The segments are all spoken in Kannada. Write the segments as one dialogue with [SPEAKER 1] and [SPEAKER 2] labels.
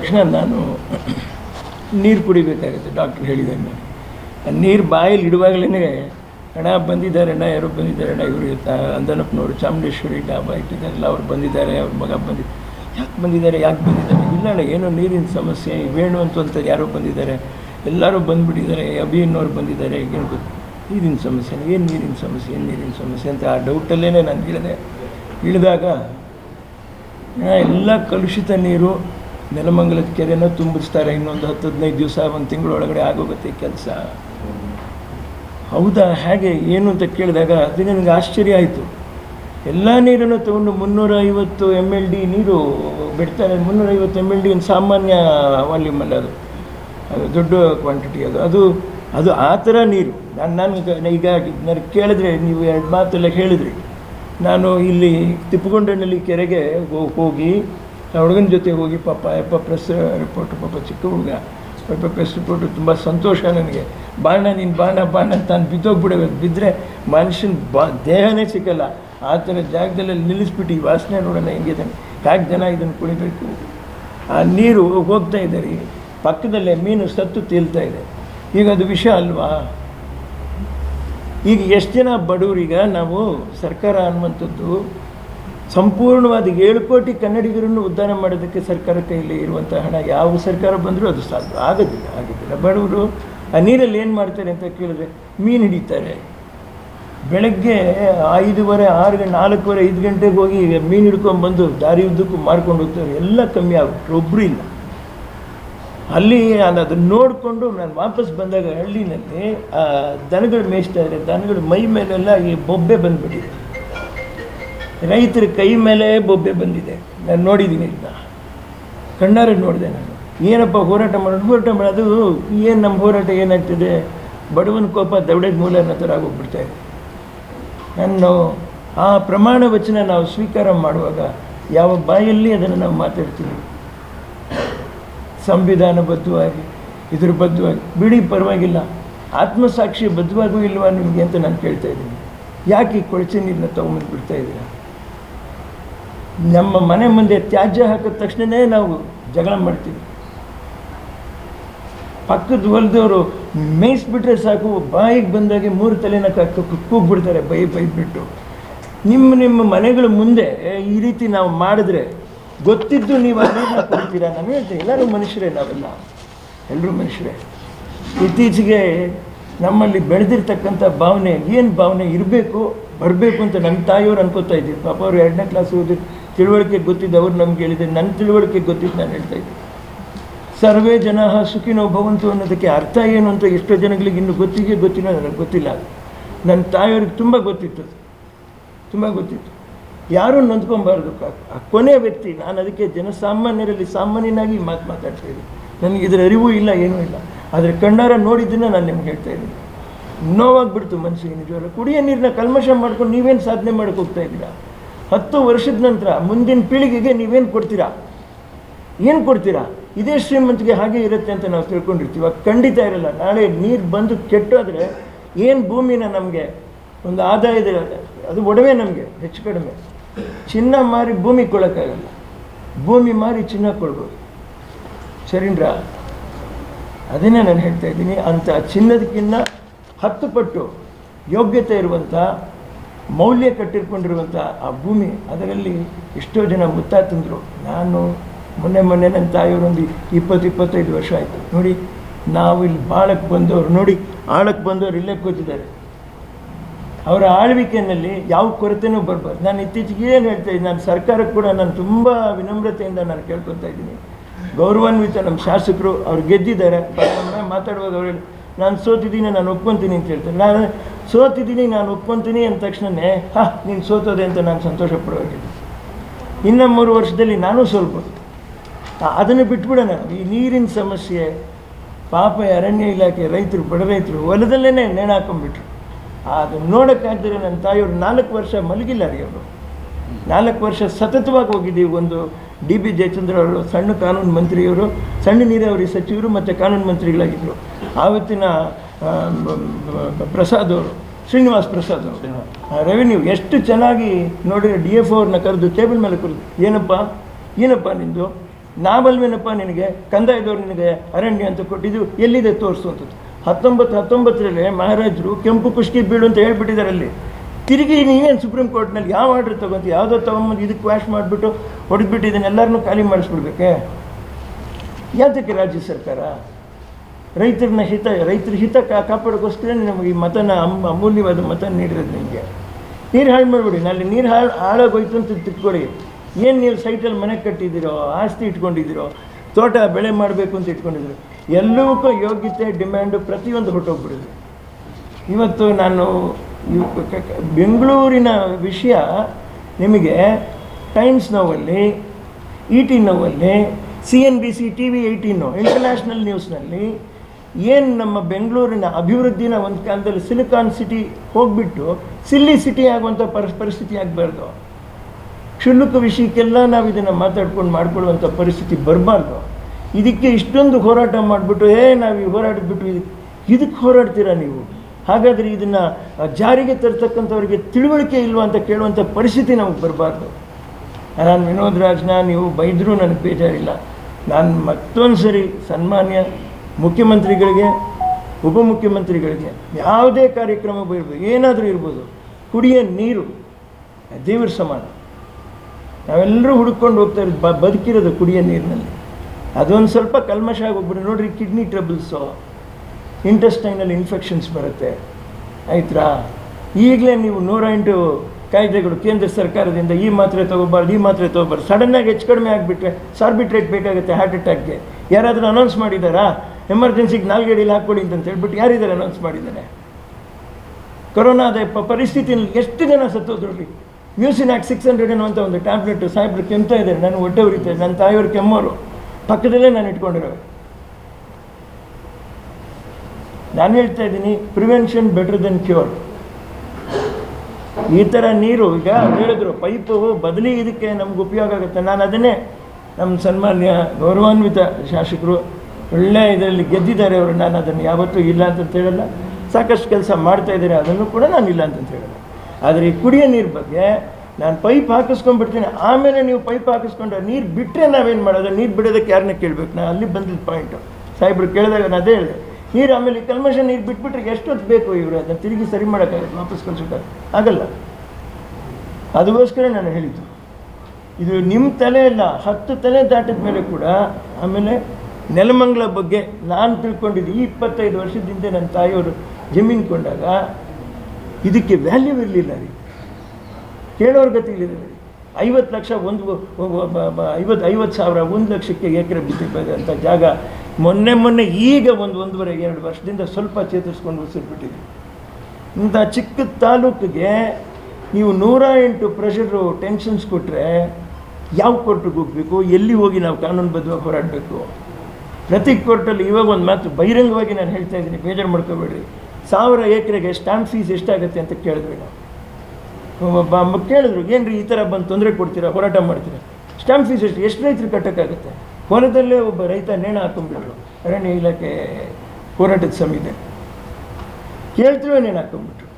[SPEAKER 1] ತಕ್ಷಣ ನಾನು ನೀರು ಕುಡಿಬೇಕಾಗುತ್ತೆ ಡಾಕ್ಟ್ರ್ ಹೇಳಿದಂಗೆ ನೀರು ಬಾಯಲ್ಲಿ ಇಡುವಾಗಲೇ ಅಣ್ಣ ಬಂದಿದ್ದಾರೆ, ಅಣ್ಣ ಯಾರು ಬಂದಿದ್ದಾರೆ, ಅಣ್ಣ ಇವರು ಅಂದನಪ್ಪನವರು, ಚಾಮುಂಡೇಶ್ವರಿ ಡಾಬಾ ಇಟ್ಟಿದ್ದಾರಲ್ಲ ಅವ್ರು ಬಂದಿದ್ದಾರೆ, ಅವ್ರ ಮಗ ಬಂದಿದ್ದ ಯಾಕೆ ಬಂದಿದ್ದಾರೆ ಯಾಕೆ ಬಂದಿದ್ದಾರೆ? ಇಲ್ಲ ಅಣ್ಣ, ಏನೋ ನೀರಿನ ಸಮಸ್ಯೆ, ವೇಣು ಅಂತ ಅಂತಾರೆ, ಯಾರೋ ಬಂದಿದ್ದಾರೆ, ಎಲ್ಲರೂ ಬಂದುಬಿಟ್ಟಿದ್ದಾರೆ, ಅಭಿ ಬಂದಿದ್ದಾರೆ, ಏನು ನೀರಿನ ಸಮಸ್ಯೆ, ಏನು ನೀರಿನ ಸಮಸ್ಯೆ, ಏನು ನೀರಿನ ಸಮಸ್ಯೆ ಅಂತ ಆ ಡೌಟಲ್ಲೇ ನಾನು ಇಳಿದೆ ಇಳಿದಾಗ ಎಲ್ಲ ಕಲುಷಿತ ನೀರು ನೆಲಮಂಗಲದ ಕೆರೆನ ತುಂಬಿಸ್ತಾರೆ. ಇನ್ನೊಂದು ಹತ್ತು ಹದಿನೈದು ದಿವಸ, ಒಂದು ತಿಂಗಳೊಳಗಡೆ ಆಗೋಗುತ್ತೆ ಕೆಲಸ. ಹೌದಾ? ಹೇಗೆ? ಏನು ಅಂತ ಕೇಳಿದಾಗ ಅದು ನನಗೆ ಆಶ್ಚರ್ಯ ಆಯಿತು. ಎಲ್ಲ ನೀರನ್ನು ತಗೊಂಡು ಮುನ್ನೂರ ಐವತ್ತು ಎಂ ಎಲ್ ಡಿ ನೀರು ಬಿಡ್ತಾರೆ. ಮುನ್ನೂರ ಐವತ್ತು ಎಂ ಎಲ್ ಡಿ ಒಂದು ಸಾಮಾನ್ಯ ವಾಲ್ಯೂಮ್ ಅಲ್ಲ ಅದು. ಅದು ದೊಡ್ಡ ಕ್ವಾಂಟಿಟಿ ಅದು. ಅದು ಅದು ಆ ಥರ ನೀರು. ನಾನು ನಾನು ಈಗ ನನಗೆ ಕೇಳಿದ್ರೆ ನೀವು ಎರಡು ಮಾತೆಲ್ಲ ಹೇಳಿದ್ರಿ. ನಾನು ಇಲ್ಲಿ ತಿಪ್ಪುಗೊಂಡನಲ್ಲಿ ಕೆರೆಗೆ ಹೋಗಿ ಹುಡುಗನ ಜೊತೆ ಹೋಗಿ ಪಾಪ ಯಪ್ಪ ಪ್ರೆಸ್ ರಿಪೋರ್ಟ್ ಪಾಪ ಚಿಕ್ಕ ಹುಡುಗ ಪ್ರೆಸ್ ರಿಪೋರ್ಟ್ ತುಂಬ ಸಂತೋಷ ನನಗೆ. ಬಾಣ ನೀನು ಬಾಣ ಬಾಣ ತಾನು ಬಿದ್ದೋಗ್ಬಿಡಬೇಕು. ಬಿದ್ದರೆ ಮನುಷ್ಯನ ಬಾ, ದೇಹನೇ ಸಿಕ್ಕಲ್ಲ. ಆ ಥರ ಜಾಗದಲ್ಲಿ ನಿಲ್ಲಿಸ್ಬಿಟ್ಟು ಈ ವಾಸನೆ ನೋಡೋಣ ಹೆಂಗಿದೆ ಯಾಕೆ ಜನ ಇದನ್ನು ಕುಡಿಬೇಕು? ಆ ನೀರು ಹೋಗ್ತಾ ಇದೆ ರೀ ಪಕ್ಕದಲ್ಲೇ ಮೀನು ಸತ್ತು ತೇಲ್ತಾ ಇದೆ. ಈಗ ಅದು ವಿಷ ಅಲ್ವಾ? ಈಗ ಎಷ್ಟು ಜನ ಬಡವರೀಗ ನಾವು ಸರ್ಕಾರ ಅನ್ನುವಂಥದ್ದು ಸಂಪೂರ್ಣವಾದ ಏಳು ಕೋಟಿ ಕನ್ನಡಿಗರನ್ನು ಉದ್ಧಾರ ಮಾಡೋದಕ್ಕೆ ಸರ್ಕಾರ ಕೈಯಲ್ಲಿ ಇರುವಂಥ ಹಣ ಯಾವ ಸರ್ಕಾರ ಬಂದರೂ ಅದು ಸಾಧ್ಯ ಆಗೋದಿಲ್ಲ. ಆಗೋದಿಲ್ಲ ಬಡವರು, ಆ ನೀರಲ್ಲಿ ಏನು ಮಾಡ್ತಾರೆ ಅಂತ ಕೇಳಿದ್ರೆ ಮೀನು ಹಿಡಿತಾರೆ. ಬೆಳಗ್ಗೆ ಐದೂವರೆ ಆರು ಗಂಟೆ ನಾಲ್ಕೂವರೆ, ಐದು ಗಂಟೆಗೆ ಹೋಗಿ ಮೀನು ಹಿಡ್ಕೊಂಡ್ಬಂದು ದಾರಿ ಉದ್ದಕ್ಕೂ ಮಾರ್ಕೊಂಡು ಹೋಗ್ತಾರೆ. ಎಲ್ಲ ಕಮ್ಮಿ ಆಗ್ಬಿಟ್ರು ಒಬ್ಬರು ಇಲ್ಲ. ಅಲ್ಲಿ ನಾನು ಅದನ್ನು ನೋಡಿಕೊಂಡು ನಾನು ವಾಪಸ್ ಬಂದಾಗ ಹಳ್ಳಿನಲ್ಲಿ ದನಗಳು ಮೇಯಿಸ್ತಾ ಇದ್ದಾರೆ. ದನಗಳು ಮೈ ಮೇಲೆಲ್ಲ ಈ ಬೊಬ್ಬೆ ಬಂದುಬಿಟ್ಟಿದೆ. ರೈತರ ಕೈ ಮೇಲೆ ಬೊಬ್ಬೆ ಬಂದಿದೆ. ನಾನು ನೋಡಿದ್ದೀನಿ ಇದನ್ನ ಕಣ್ಣಾರೆ ನೋಡಿದೆ ನಾನು. ಏನಪ್ಪ ಹೋರಾಟ ಮಾಡೋದು? ಹೋರಾಟ ಮಾಡೋದು ಏನು ನಮ್ಮ ಹೋರಾಟ ಏನಾಗ್ತದೆ? ಬಡವನ ಕೋಪ ದಬಡೆದ ಮೂಲ ಅನ್ನೋ ಥರ ಆಗೋಗ್ಬಿಡ್ತಾ ಇದೆ. ನಾನು ಆ ಪ್ರಮಾಣ ವಚನ ನಾವು ಸ್ವೀಕಾರ ಮಾಡುವಾಗ ಯಾವ ಬಾಯಲ್ಲಿ ಅದನ್ನು ನಾವು ಮಾತಾಡ್ತೀವಿ? ಸಂವಿಧಾನಬದ್ಧವಾಗಿ ಇದ್ರ ಬದ್ಧವಾಗಿ ಬಿಡಿ, ಪರವಾಗಿಲ್ಲ. ಆತ್ಮಸಾಕ್ಷಿ ಬದ್ಧವಾಗೂ ಇಲ್ವಾ ನಿಮಗೆ ಅಂತ ನಾನು ಕೇಳ್ತಾ ಇದ್ದೀನಿ. ಯಾಕೆ ಕೊಳಚೆ ನೀರನ್ನ ತೊಗೊಂಬಂದು ಬಿಡ್ತಾ ಇದ್ದೀರಾ? ನಮ್ಮ ಮನೆ ಮುಂದೆ ತ್ಯಾಜ್ಯ ಹಾಕಿದ ತಕ್ಷಣವೇ ನಾವು ಜಗಳ ಮಾಡ್ತೀವಿ. ಪಕ್ಕದ ಹೊಲದವರು ಮೇಯಿಸ್ಬಿಟ್ರೆ ಸಾಕು, ಬಾಯಿಗೆ ಬಂದಾಗೆ ಮೂರು ತಲೆನ ಕೂಗ್ಬಿಡ್ತಾರೆ, ಬೈ ಬಿಟ್ಟು. ನಿಮ್ಮ ನಿಮ್ಮ ಮನೆಗಳ ಮುಂದೆ ಈ ರೀತಿ ನಾವು ಮಾಡಿದ್ರೆ ಗೊತ್ತಿದ್ದು ನೀವು ಅದನ್ನು ಕೊಡ್ತೀರಾ ನಾನು ಹೇಳ್ತೀನಿ, ಎಲ್ಲರೂ ಮನುಷ್ಯರೇ ನಾವೆಲ್ಲ. ಎಲ್ಲರೂ ಮನುಷ್ಯರೇ. ಇತ್ತೀಚೆಗೆ ನಮ್ಮಲ್ಲಿ ಬೆಳೆದಿರ್ತಕ್ಕಂಥ ಭಾವನೆ, ಏನು ಭಾವನೆ ಇರಬೇಕು, ಬರಬೇಕು ಅಂತ ನನ್ನ ತಾಯಿಯವ್ರು ಅನ್ಕೋತಾ ಇದ್ದೀವಿ ಪಾಪ ಅವರು ಎರಡನೇ ಕ್ಲಾಸ್ ಓದಿ ತಿಳುವಳಿಕೆ ಗೊತ್ತಿದ್ದವರು ನಮ್ಗೆ ಹೇಳಿದ್ದಾರೆ ನನ್ನ ತಿಳುವಳಿಕೆ ಗೊತ್ತಿದ್ದು ನಾನು ಹೇಳ್ತಾ ಇದ್ದೆ. ಸರ್ವೇ ಜನ ಸುಖಿನೋ ಭವಂತು ಅನ್ನೋದಕ್ಕೆ ಅರ್ಥ ಏನು ಅಂತ ಎಷ್ಟೋ ಜನಗಳಿಗೆ ಇನ್ನೂ ಗೊತ್ತಿಗೆ ಗೊತ್ತಿಲ್ಲ ನನಗೆ ಗೊತ್ತಿಲ್ಲ. ನನ್ನ ತಾಯಿಯವ್ರಿಗೆ ತುಂಬ ಗೊತ್ತಿತ್ತು ತುಂಬ ಗೊತ್ತಿತ್ತು. ಯಾರೂ ನೊಂದ್ಕೊಬಾರ್ದು. ಆ ಕೊನೆ ವ್ಯಕ್ತಿ, ನಾನು ಅದಕ್ಕೆ ಜನಸಾಮಾನ್ಯರಲ್ಲಿ ಸಾಮಾನ್ಯನಾಗಿ ಮಾತು ಮಾತಾಡ್ತಾ ಇದ್ದೀನಿ. ನನಗೆ ಇದರ ಅರಿವು ಇಲ್ಲ, ಏನೂ ಇಲ್ಲ. ಆದರೆ ಕಣ್ಣಾರ ನೋಡಿದ್ದನ್ನು ನಾನು ನಿಮ್ಗೆ ಹೇಳ್ತಾ ಇದ್ದೀನಿ. ನೋವಾಗ್ಬಿಡ್ತು ಮನಸ್ಸಿಗೆ ನಿಜವಲ್ಲ ಕುಡಿಯೋ ನೀರನ್ನ ಕಲ್ಮಶ ಮಾಡ್ಕೊಂಡು ನೀವೇನು ಸಾಧನೆ ಮಾಡೋಕ್ಕೆ ಹೋಗ್ತಾ ಇದ್ದೀರಾ? ಹತ್ತು ವರ್ಷದ ನಂತರ ಮುಂದಿನ ಪೀಳಿಗೆಗೆ ನೀವೇನು ಕೊಡ್ತೀರಾ? ಏನು ಕೊಡ್ತೀರಾ? ಇದೇ ಶ್ರೀಮಂತಿಗೆ ಹಾಗೆ ಇರುತ್ತೆ ಅಂತ ನಾವು ತಿಳ್ಕೊಂಡಿರ್ತೀವಿ. ಖಂಡಿತ ಇರಲ್ಲ. ನಾಳೆ ನೀರು ಬಂದು ಕೆಟ್ಟೋದ್ರೆ ಏನು ಭೂಮಿನ ನಮಗೆ? ಒಂದು ಆದಾಯದ ಅದು ಒಡವೆ ನಮಗೆ, ಹೆಚ್ಚು ಕಡಿಮೆ. ಚಿನ್ನ ಮಾರಿ ಭೂಮಿ ಕೊಡೋಕ್ಕಾಗಲ್ಲ. ಭೂಮಿ ಮಾರಿ ಚಿನ್ನ ಕೊಡ್ಬೋದು. ಸರಿನ್ರಾ? ಅದನ್ನೇ ನಾನು ಹೇಳ್ತಾ ಇದ್ದೀನಿ. ಅಂಥ ಚಿನ್ನದಕ್ಕಿಂತ ಹತ್ತು ಪಟ್ಟು ಯೋಗ್ಯತೆ ಇರುವಂಥ ಮೌಲ್ಯ ಕಟ್ಟಿರ್ಕೊಂಡಿರುವಂಥ ಆ ಭೂಮಿ, ಅದರಲ್ಲಿ ಎಷ್ಟೋ ಜನ ಮುತ್ತಾತಂದರು. ನಾನು ಮೊನ್ನೆ ಮೊನ್ನೆ ನನ್ನ ತಾಯಿಯವರೊಂದು ಇಪ್ಪತ್ತು ಇಪ್ಪತ್ತೈದು ವರ್ಷ ಆಯಿತು. ನೋಡಿ, ನಾವು ಇಲ್ಲಿ ಬಾಳಕ್ಕೆ ಬಂದವರು, ನೋಡಿ ಆಳಕ್ಕೆ ಬಂದವರು ಇಲ್ಲೇ ಕೂತಿದ್ದಾರೆ. ಅವರ ಆಳ್ವಿಕೆಯಲ್ಲಿ ಯಾವ ಕೊರತೆನೂ ಬರಬಾರ್ದು. ನಾನು ಇತ್ತೀಚೆಗೆ ಏನು ಹೇಳ್ತಾ ಇದ್ದೀನಿ, ನಾನು ಸರ್ಕಾರಕ್ಕೆ ಕೂಡ ನಾನು ತುಂಬ ವಿನಮ್ರತೆಯಿಂದ ನಾನು ಕೇಳ್ಕೊತಾ ಇದ್ದೀನಿ. ಗೌರವಾನ್ವಿತ ನಮ್ಮ ಶಾಸಕರು ಅವ್ರು ಗೆದ್ದಿದ್ದಾರೆ. ಮಾತಾಡುವಾಗ ಅವ್ರು ಹೇಳಿ ನಾನು ಸೋತಿದ್ದೀನಿ, ನಾನು ಒಪ್ಕೊತೀನಿ ಅಂತ ಹೇಳ್ತಾರೆ. ನಾನು ಸೋತಿದ್ದೀನಿ, ನಾನು ಒಪ್ಕೊತೀನಿ ಅಂದ ತಕ್ಷಣವೇ ಹಾ, ನೀನು ಸೋತೋದೆ ಅಂತ ನಾನು ಸಂತೋಷ ಪಡೋಗಿಲ್ಲ ಇನ್ನು ಮೂರು ವರ್ಷದಲ್ಲಿ ನಾನು ಸ್ವಲ್ಪ ಅದನ್ನು ಬಿಟ್ಬಿಡೋಣ. ಈ ನೀರಿನ ಸಮಸ್ಯೆ, ಪಾಪ ಅರಣ್ಯ ಇಲಾಖೆ, ರೈತರು, ಬಡ ರೈತರು ಹೊಲದಲ್ಲೇ ನೇಣು ಹಾಕೊಂಡ್ಬಿಟ್ರು. ಅದು ನೋಡೋಕ್ಕಾಗ್ದರೆ ನನ್ನ ತಾಯಿಯವರು ನಾಲ್ಕು ವರ್ಷ ಮಲಗಿಲ್ಲ ರೀ ಅವರು. ನಾಲ್ಕು ವರ್ಷ ಸತತವಾಗಿ ಹೋಗಿದ್ದೀವಿ. ಒಂದು ಡಿ ಬಿ ಜಯಚಂದ್ರ ಅವರು ಸಣ್ಣ ಕಾನೂನು ಮಂತ್ರಿಯವರು ಸಣ್ಣ ನೀರಾವರಿ ಸಚಿವರು ಮತ್ತು ಕಾನೂನು ಮಂತ್ರಿಗಳಾಗಿದ್ದರು ಆವತ್ತಿನ ಪ್ರಸಾದ್ ಅವರು ಶ್ರೀನಿವಾಸ್ ಪ್ರಸಾದ್ ಅವರು. ರೆವಿನ್ಯೂ ಎಷ್ಟು ಚೆನ್ನಾಗಿ ನೋಡಿದ್ರೆ ಡಿ ಎಫ್ ಅವ್ರನ್ನ ಕರೆದು ಟೇಬಲ್ ಮೇಲೆ ಕರೆದು ಏನಪ್ಪ ಏನಪ್ಪ ನಿಂದು? ನಾವಲ್ವೇನಪ್ಪ ನಿನಗೆ? ಕಂದಾಯದವ್ರು ನಿನಗೆ ಅರಣ್ಯ ಅಂತ ಕೊಟ್ಟಿದ್ದು ಎಲ್ಲಿದೆ ತೋರಿಸು? ಅಂತ. ಹತ್ತೊಂಬತ್ತು ಹತ್ತೊಂಬತ್ತರಲ್ಲಿ ಮಹಾರಾಜರು ಕೆಂಪು ಕುಷ್ಕಿ ಬೀಳು ಅಂತ ಹೇಳ್ಬಿಟ್ಟಿದ್ದಾರೆ ಅಲ್ಲಿ. ತಿರುಗಿ ನೀನೇನು ಸುಪ್ರೀಂ ಕೋರ್ಟ್ನಲ್ಲಿ ಯಾವ ಆರ್ಡ್ರ್ ತೊಗೊಂತೀವಿ ಯಾವುದೋ ತೊಗೊಂಬಂದು ಇದಕ್ಕೆ ಕ್ವಾಶ್ ಮಾಡಿಬಿಟ್ಟು ಹೊಡೆದ್ಬಿಟ್ಟು ಇದನ್ನೆಲ್ಲರನ್ನೂ ಖಾಲಿ ಮಾಡಿಸ್ಬಿಡ್ಬೇಕೆ? ಯಾತಕ್ಕೆ ರಾಜ್ಯ ಸರ್ಕಾರ? ರೈತರನ್ನ ಹಿತ, ರೈತರ ಹಿತ ಕಾಪಾಡೋಕ್ಕೋಸ್ಕರ ನಮಗೆ ಈ ಮತನ ಅಮ್ ಅಮೂಲ್ಯವಾದ ಮತ ನೀಡಿರೋದು ನಿಮಗೆ. ನೀರು ಹಾಳು ಮಾಡಿಬಿಡಿ ನಲ್ಲಿ ನೀರು ಹಾಳು ಹಾಳಾಗೋಯ್ತು ಅಂತ ತಿಳ್ಕೊಡಿ ಏನು ನೀವು ಸೈಟಲ್ಲಿ ಮನೆ ಕಟ್ಟಿದ್ದೀರೋ, ಆಸ್ತಿ ಇಟ್ಕೊಂಡಿದ್ದೀರೋ, ತೋಟ ಬೆಳೆ ಮಾಡಬೇಕು ಅಂತ ಇಟ್ಕೊಂಡಿದ್ದೀರೋ ಎಲ್ಲವಕ್ಕೂ ಯೋಗ್ಯತೆ, ಡಿಮ್ಯಾಂಡು ಪ್ರತಿಯೊಂದು ಹೊರಟೋಗ್ಬಿಡಿದೆ ಇವತ್ತು ನಾನು ಬೆಂಗಳೂರಿನ ವಿಷಯ ನಿಮಗೆ ಟೈಮ್ಸ್ ನೋವಲ್ಲಿ E T ನೋವಲ್ಲಿ, C N B C, T V eighteen international ನ್ಯೂಸ್ನಲ್ಲಿ ಏನು ನಮ್ಮ ಬೆಂಗಳೂರಿನ ಅಭಿವೃದ್ಧಿನ ಒಂದು ಕಾಲದಲ್ಲಿ ಸಿಲಿಕಾನ್ ಸಿಟಿ ಹೋಗ್ಬಿಟ್ಟು ಸಿಲ್ಲಿ ಸಿಟಿ ಆಗುವಂಥ ಪರಿ, ಪರಿಸ್ಥಿತಿ ಆಗಬಾರ್ದು. ಕ್ಷುಲ್ಲುಕ ವಿಷಯಕ್ಕೆಲ್ಲ ನಾವು ಇದನ್ನು ಮಾತಾಡ್ಕೊಂಡು ಮಾಡ್ಕೊಳ್ಳುವಂಥ ಪರಿಸ್ಥಿತಿ ಬರಬಾರ್ದು. ಇದಕ್ಕೆ ಇಷ್ಟೊಂದು ಹೋರಾಟ ಮಾಡಿಬಿಟ್ಟು, ಏ, ನಾವು ಈ ಹೋರಾಡಿಬಿಟ್ಟು ಇದಕ್ಕೆ ಹೋರಾಡ್ತೀರಾ ನೀವು? ಹಾಗಾದರೆ ಇದನ್ನು ಜಾರಿಗೆ ತರ್ತಕ್ಕಂಥವ್ರಿಗೆ ತಿಳುವಳಿಕೆ ಇಲ್ವಾ ಅಂತ ಕೇಳುವಂಥ ಪರಿಸ್ಥಿತಿ ನಮಗೆ ಬರಬಾರ್ದು. ನಾನು ವಿನೋದ್ ರಾಜ್ನ, ನೀವು ಬೈದರೂ ನನಗೆ ಬೇಜಾರಿಲ್ಲ. ನಾನು ಮತ್ತೊಂದು ಸರಿ ಸನ್ಮಾನ್ಯ ಮುಖ್ಯಮಂತ್ರಿಗಳಿಗೆ, ಉಪಮುಖ್ಯಮಂತ್ರಿಗಳಿಗೆ ಯಾವುದೇ ಕಾರ್ಯಕ್ರಮ ಇರ್ಬೋದು ಏನಾದರೂ ಇರ್ಬೋದು, ಕುಡಿಯ ನೀರು, ದೇವರ ಸಮಾನ. ನಾವೆಲ್ಲರೂ ಹುಡುಕೊಂಡು ಹೋಗ್ತಾ ಇರೋದು ಬದುಕಿರೋದು ಕುಡಿಯ ನೀರಿನಲ್ಲಿ. ಅದೊಂದು ಸ್ವಲ್ಪ ಕಲ್ಮಶ ಆಗೋಗ್ಬಿಟ್ಟು ನೋಡಿರಿ ಕಿಡ್ನಿ ಟ್ರಬಲ್ಸು. ಇಂಟೆಸ್ಟೈನಲ್ಲಿ ಇನ್ಫೆಕ್ಷನ್ಸ್ ಬರುತ್ತೆ. ಆಯ್ತಾ ಈಗಲೇ ನೀವು ನೂರ ಎಂಟು ಕಾಯ್ದೆಗಳು ಕೇಂದ್ರ ಸರ್ಕಾರದಿಂದ ಈ ಮಾತ್ರೆ ತೊಗೋಬಾರ್ದು, ಈ ಮಾತ್ರೆ ತೊಗೋಬಾರ್ದು. ಸಡನ್ನಾಗಿ ಹೆಚ್ಚು ಕಡಿಮೆ ಆಗಿಬಿಟ್ರೆ ಸಾರ್ಬಿಟ್ರೇಟ್ ಬೇಕಾಗುತ್ತೆ ಹಾರ್ಟ್ ಅಟ್ಯಾಕ್ಗೆ ಯಾರಾದರೂ ಅನೌನ್ಸ್ ಮಾಡಿದ್ದಾರಾ ಎಮರ್ಜೆನ್ಸಿಗೆ ನಾಲ್ಗಡಿಲಿ ಹಾಕ್ಕೊಡಿ ಅಂತ ಹೇಳ್ಬಿಟ್ಟು ಯಾರಿದ್ದಾರೆ ಅನೌನ್ಸ್ ಮಾಡಿದ್ದಾರೆ ಕೊರೋನಾದ ಪರಿಸ್ಥಿತಿಯಲ್ಲಿ ಎಷ್ಟು ಜನ ಸತ್ತೋದ್ರಿ? ಮ್ಯೂಸಿನಾಕ್ ಸಿಕ್ಸ್ ಹಂಡ್ರೆಡ್ ಅನ್ನುವಂಥ ಒಂದು ಟ್ಯಾಬ್ಲೆಟ್ ಸಾಹೇಬ್ರು ಕೆಮ್ತಾ ಇದ್ದಾರೆ. ನಾನು ಹೊಟ್ಟೆ ಉರಿತಾರೆ ನನ್ನ ತಾಯಿಯವರು ಕೆಮ್ಮೋರು. ಪಕ್ಕದಲ್ಲೇ ನಾನು ಇಟ್ಕೊಂಡಿರೋ ನಾನು ಹೇಳ್ತಾ ಇದ್ದೀನಿ ಪ್ರಿವೆನ್ಷನ್ ಬೆಟರ್ ದೆನ್ ಕ್ಯೂರ್ ಈ ಥರ ನೀರು, ಈಗ ಹೇಳಿದ್ರು, ಪೈಪು ಬದಲಿ ಇದಕ್ಕೆ ನಮ್ಗೆ ಉಪಯೋಗ ಆಗುತ್ತೆ. ನಾನು ಅದನ್ನೇ ನಮ್ಮ ಸನ್ಮಾನ್ಯ ಗೌರವಾನ್ವಿತ ಶಾಸಕರು ಒಳ್ಳೆ ಇದರಲ್ಲಿ ಗೆದ್ದಿದ್ದಾರೆ ಅವರು. ನಾನು ಅದನ್ನು ಯಾವತ್ತೂ ಇಲ್ಲ ಅಂತ ಹೇಳಲ್ಲ. ಸಾಕಷ್ಟು ಕೆಲಸ ಮಾಡ್ತಾ ಇದ್ದಾರೆ, ಅದನ್ನು ಕೂಡ ನಾನು ಇಲ್ಲ ಅಂತ ಹೇಳಲ್ಲ. ಆದರೆ ಈ ಕುಡಿಯೋ ನೀರು ಬಗ್ಗೆ ನಾನು ಪೈಪ್ ಹಾಕಿಸ್ಕೊಂಡ್ಬಿಡ್ತೀನಿ. ಆಮೇಲೆ ನೀವು ಪೈಪ್ ಹಾಕಿಸ್ಕೊಂಡ್ರೆ ನೀರು ಬಿಟ್ಟರೆ ನಾವೇನು ಮಾಡೋದು? ನೀರು ಬಿಡೋದಕ್ಕೆ ಯಾರನ್ನ ಕೇಳಬೇಕು? ನಾನು ಅಲ್ಲಿ ಬಂದಿದ್ದ ಪಾಯಿಂಟು ಸಾಹೇಬ್ರು ಕೇಳಿದಾಗ ನಾನು ಅದೇ ಹೇಳಿದೆ. ನೀರು ಆಮೇಲೆ ಕಲ್ಮಶ ನೀರು ಬಿಟ್ಬಿಟ್ರೆ ಎಷ್ಟೊತ್ತು ಬೇಕು ಇವರು ಅದನ್ನು ತಿರುಗಿ ಸರಿ ಮಾಡೋಕ್ಕಾಗತ್ತೆ ವಾಪಸ್ ಕಳ್ಸೋಕ್ಕಾಗತ್ತೆ ಆಗಲ್ಲ. ಅದಕ್ಕೋಸ್ಕರ ನಾನು ಹೇಳಿದ್ದು. ಇದು ನಿಮ್ಮ ತಲೆ ಅಲ್ಲ, ಹತ್ತು ತಲೆ ದಾಟಿದ ಮೇಲೆ ಕೂಡ ಆಮೇಲೆ ನೆಲಮಂಗಲ ಬಗ್ಗೆ ನಾನು ತಿಳ್ಕೊಂಡಿದ್ದು ಈ ಇಪ್ಪತ್ತೈದು ವರ್ಷದಿಂದ ನನ್ನ ತಾಯಿಯವರು ಜಮೀನು ಕೊಂಡಾಗ ಇದಕ್ಕೆ ವ್ಯಾಲ್ಯೂ ಇರಲಿಲ್ಲ ರೀ. ಕೇಳೋರ ಗತಿ ರೀ. ಐವತ್ತು ಲಕ್ಷ ಒಂದು ಐವತ್ತು ಐವತ್ತು ಸಾವಿರ, ಒಂದು ಲಕ್ಷಕ್ಕೆ ಎಕರೆ ಬಿಟ್ಟಿರ್ತಕ್ಕಂಥ ಜಾಗ ಮೊನ್ನೆ ಮೊನ್ನೆ ಈಗ ಒಂದು ಒಂದೂವರೆ ಎರಡು ವರ್ಷದಿಂದ ಸ್ವಲ್ಪ ಚೇತರಿಸ್ಕೊಂಡು ಉಸಿರ್ಬಿಟ್ಟಿದ್ವಿ ಇಂಥ ಚಿಕ್ಕ ತಾಲೂಕಿಗೆ ನೀವು ನೂರ ಎಂಟು ಪ್ರೆಷರು ಟೆನ್ಷನ್ಸ್ ಕೊಟ್ಟರೆ ಯಾವ ಕೋರ್ಟಿಗೆ ಹೋಗಬೇಕು? ಎಲ್ಲಿ ಹೋಗಿ ನಾವು ಕಾನೂನುಬದ್ಧವಾಗಿ ಹೋರಾಡಬೇಕು? ಪ್ರತಿ ಕೋರ್ಟಲ್ಲಿ ಇವಾಗ ಒಂದು ಮಾತು ಬಹಿರಂಗವಾಗಿ ನಾನು ಹೇಳ್ತಾ ಇದ್ದೀನಿ, ಬೇಜಾರು ಮಾಡ್ಕೋಬೇಡ್ರಿ. ಸಾವಿರ ಎಕರೆಗೆ ಸ್ಟಾಂಪ್ ಫೀಸ್ ಎಷ್ಟಾಗುತ್ತೆ ಅಂತ ಕೇಳಿದ್ವಿ ನಾವು. ಕೇಳಿದ್ರು ಏನು ರೀ ಈ ಥರ ಬಂದು ತೊಂದರೆ ಕೊಡ್ತೀರಾ, ಹೋರಾಟ ಮಾಡ್ತೀರಾ? ಸ್ಟಾಂಪ್ ಫೀಸ್ ಎಷ್ಟು ಎಷ್ಟು ರೈತರು ಕಟ್ಟೋಕ್ಕಾಗುತ್ತೆ? ಹೊಲದಲ್ಲೇ ಒಬ್ಬ ರೈತ ನೇಣ ಹಾಕೊಂಡ್ಬಿಟ್ರು. ಅರಣ್ಯ ಇಲಾಖೆ ಹೋರಾಟದ ಸಮಿತಿ ಕೇಳ್ತೀವೋ ನೇಣು ಹಾಕೊಂಡ್ಬಿಟ್ರು.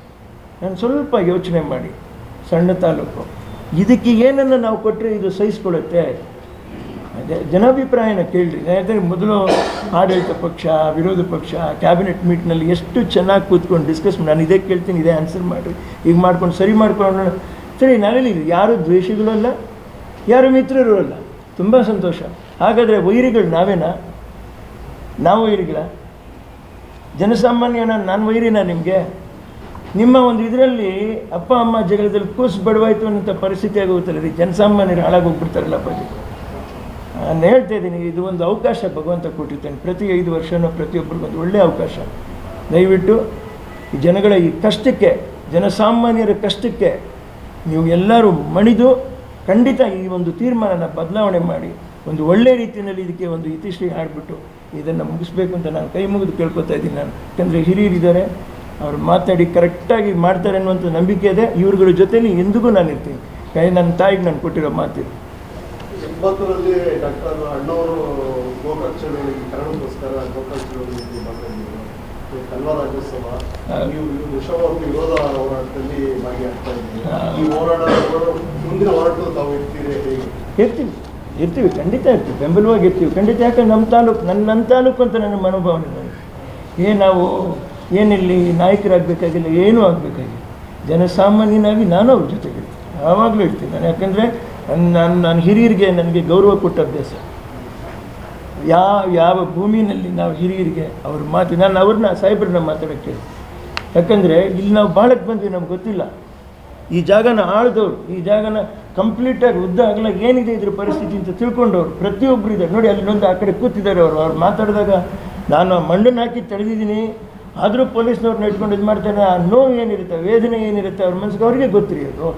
[SPEAKER 1] ನಾನು ಸ್ವಲ್ಪ ಯೋಚನೆ ಮಾಡಿ. ಸಣ್ಣ ತಾಲೂಕು. ಇದಕ್ಕೆ ಏನನ್ನು ನಾವು ಕೊಟ್ಟರೆ ಇದು ಸಹಿಸ್ಕೊಳ್ಳುತ್ತೆ? ಅದೇ ಜನಾಭಿಪ್ರಾಯನ ಕೇಳ್ರಿ. ಯಾಕಂದರೆ ಮೊದಲು ಆಡಳಿತ ಪಕ್ಷ, ವಿರೋಧ ಪಕ್ಷ, ಕ್ಯಾಬಿನೆಟ್ ಮೀಟ್ನಲ್ಲಿ ಎಷ್ಟು ಚೆನ್ನಾಗಿ ಕೂತ್ಕೊಂಡು ಡಿಸ್ಕಸ್ ನಾನು ಇದೇ ಕೇಳ್ತೀನಿ, ಇದೇ ಆನ್ಸರ್ ಮಾಡಿರಿ. ಈಗ ಮಾಡ್ಕೊಂಡು ಸರಿ ಮಾಡ್ಕೊಂಡು ಸರಿ ನಾವೇ ಯಾರು ದ್ವೇಷಗಳಲ್ಲ ಯಾರು ಮಿತ್ರರು ಅಲ್ಲ. ತುಂಬ ಸಂತೋಷ. ಹಾಗಾದರೆ ವೈರಿಗಳು ನಾವೇನಾ? ನಾವು ವೈರಿಗಳ? ಜನಸಾಮಾನ್ಯನ ನಾನು ವೈರಿನ ನಿಮಗೆ? ನಿಮ್ಮ ಒಂದು ಇದರಲ್ಲಿ ಅಪ್ಪ, ಅಮ್ಮ ಜಗಳದಲ್ಲಿ ಕೂಸು ಬಡವಾಯ್ತು ಅನ್ನೋಂಥ ಪರಿಸ್ಥಿತಿ ಆಗೋಗುತ್ತಲ್ಲ ರೀ. ಜನಸಾಮಾನ್ಯರು ಹಾಳಾಗೋಗ್ಬಿಡ್ತಾರಲ್ಲ ಅಪ್ಪಾಜಿ. ನಾನು ಹೇಳ್ತಾ ಇದ್ದೀನಿ, ಇದು ಒಂದು ಅವಕಾಶ ಭಗವಂತ ಕೊಟ್ಟಿರ್ತಾನೆ. ಪ್ರತಿ ಐದು ವರ್ಷನೂ ಪ್ರತಿಯೊಬ್ಬರಿಗೂ ಒಂದು ಒಳ್ಳೆಯ ಅವಕಾಶ. ದಯವಿಟ್ಟು ಈ ಜನಗಳ ಈ ಕಷ್ಟಕ್ಕೆ, ಜನಸಾಮಾನ್ಯರ ಕಷ್ಟಕ್ಕೆ ನೀವು ಎಲ್ಲರೂ ಮಣಿದು ಖಂಡಿತ ಈ ಒಂದು ತೀರ್ಮಾನನ ಬದಲಾವಣೆ ಮಾಡಿ. ಒಂದು ಒಳ್ಳೆಯ ರೀತಿಯಲ್ಲಿ ಇದಕ್ಕೆ ಒಂದು ಇತಿಶ್ರೀ ಹಾಡಿಬಿಟ್ಟು ಇದನ್ನು ಮುಗಿಸ್ಬೇಕು ಅಂತ ನಾನು ಕೈ ಮುಗಿದು ಕೇಳ್ಕೊತಾ ಇದ್ದೀನಿ ನಾನು. ಯಾಕಂದರೆ ಹಿರಿಯರಿದ್ದಾರೆ ಅವ್ರು ಮಾತಾಡಿ ಕರೆಕ್ಟಾಗಿ ಮಾಡ್ತಾರೆ ಅನ್ನುವಂಥ ನಂಬಿಕೆ ಇದೆ. ಇವ್ರುಗಳ ಜೊತೆಲಿ ಎಂದಿಗೂ ನಾನು ಇರ್ತೀನಿ. ಕೈ ನನ್ನ ತಾಯಿಗೆ ನಾನು ಕೊಟ್ಟಿರೋ ಮಾತಿದೆ
[SPEAKER 2] ಎಂಬತ್ತರಲ್ಲಿ ಡಾಕ್ಟರ್ ಅಣ್ಣವರು ಗೋಕಾಕ್ ಚಳವಳಿಗೆ ಕನ್ನಡಕ್ಕೋಸ್ಕರ ಗೋಕಾಕ್ ಚಳವಳಿಗೆ ಮಾತಾಡಿದ್ರು ಕಲ್ವ ರಾಜ್ಯೋತ್ಸವ ನೀವು ವಿಶ್ವವ್ಯಾಪಿ ವಿರೋಧ ಹೋರಾಟದಲ್ಲಿ ಭಾಗಿಯಾಗ್ತಾ ಇದ್ದೀರಿ. ಈ ಹೋರಾಟ ಹೋರಾಟ- ಮುಂದಿನ ಹೋರಾಟ ತಾವು ಇರ್ತೀರಿ ಹೇಗೆ?
[SPEAKER 1] ಇರ್ತೀನಿ. ಇರ್ತೀವಿ, ಖಂಡಿತ ಇರ್ತೀವಿ, ಬೆಂಬಲವಾಗಿ ಇರ್ತೀವಿ, ಖಂಡಿತ. ಯಾಕಂದ್ರೆ ನಮ್ಮ ತಾಲೂಕು, ನನ್ನ ನನ್ನ ತಾಲೂಕು ಅಂತ ನನ್ನ ಮನೋಭಾವನೆ ನನಗೆ. ಏನು ನಾವು ಏನಿಲ್ಲಿ ನಾಯಕರಾಗಬೇಕಾಗಿಲ್ಲ, ಏನೂ ಆಗಬೇಕಾಗಿಲ್ಲ. ಜನಸಾಮಾನ್ಯನಾಗಿ ನಾನು ಅವ್ರ ಜೊತೆಗೆ ಇರ್ತೀನಿ. ಯಾವಾಗಲೂ ಇರ್ತೀನಿ ನಾನು. ಯಾಕಂದರೆ ನಾನು ನನ್ನ ಹಿರಿಯರಿಗೆ ನನಗೆ ಗೌರವ ಕೊಟ್ಟ ಅಭ್ಯಾಸ. ಯಾವ ಯಾವ ಭೂಮಿನಲ್ಲಿ ನಾವು ಹಿರಿಯರಿಗೆ ಅವ್ರ ಮಾತು, ನಾನು ಅವ್ರನ್ನ, ಸಾಹೇಬ್ರನ್ನ ಮಾತಾಡೋಕ್ಕೆ ಯಾಕಂದರೆ ಇಲ್ಲಿ ನಾವು ಬಾಳಕ್ಕೆ ಬಂದ್ವಿ ನಮ್ಗೆ ಗೊತ್ತಿಲ್ಲ. ಈ ಜಾಗನ ಆಳ್ದವ್ರು, ಈ ಜಾಗನ ಕಂಪ್ಲೀಟಾಗಿ ಉದ್ದ ಆಗಲ ಏನಿದೆ ಇದ್ರ ಪರಿಸ್ಥಿತಿ ಅಂತ ತಿಳ್ಕೊಂಡವ್ರು. ಪ್ರತಿಯೊಬ್ಬರು ಇದ್ದಾರೆ. ನೋಡಿ ಅಲ್ಲೊಂದು ಆ ಕಡೆ ಕೂತಿದ್ದಾರೆ ಅವರು. ಅವ್ರು ಮಾತಾಡಿದಾಗ, ನಾನು ಮಣ್ಣನ್ನು ಹಾಕಿ ತಡೆದಿದ್ದೀನಿ. ಆದರೂ ಪೊಲೀಸ್ನವ್ರನ್ನ ಇಟ್ಕೊಂಡು ಇದು ಮಾಡ್ತಾನೆ ಆ ನೋವು ಏನಿರುತ್ತೆ? ವೇದನೆ ಏನಿರುತ್ತೆ? ಅವ್ರ ಮನಸ್ಸಿಗೆ ಅವ್ರಿಗೆ ಗೊತ್ತಿರಿ ಅದು.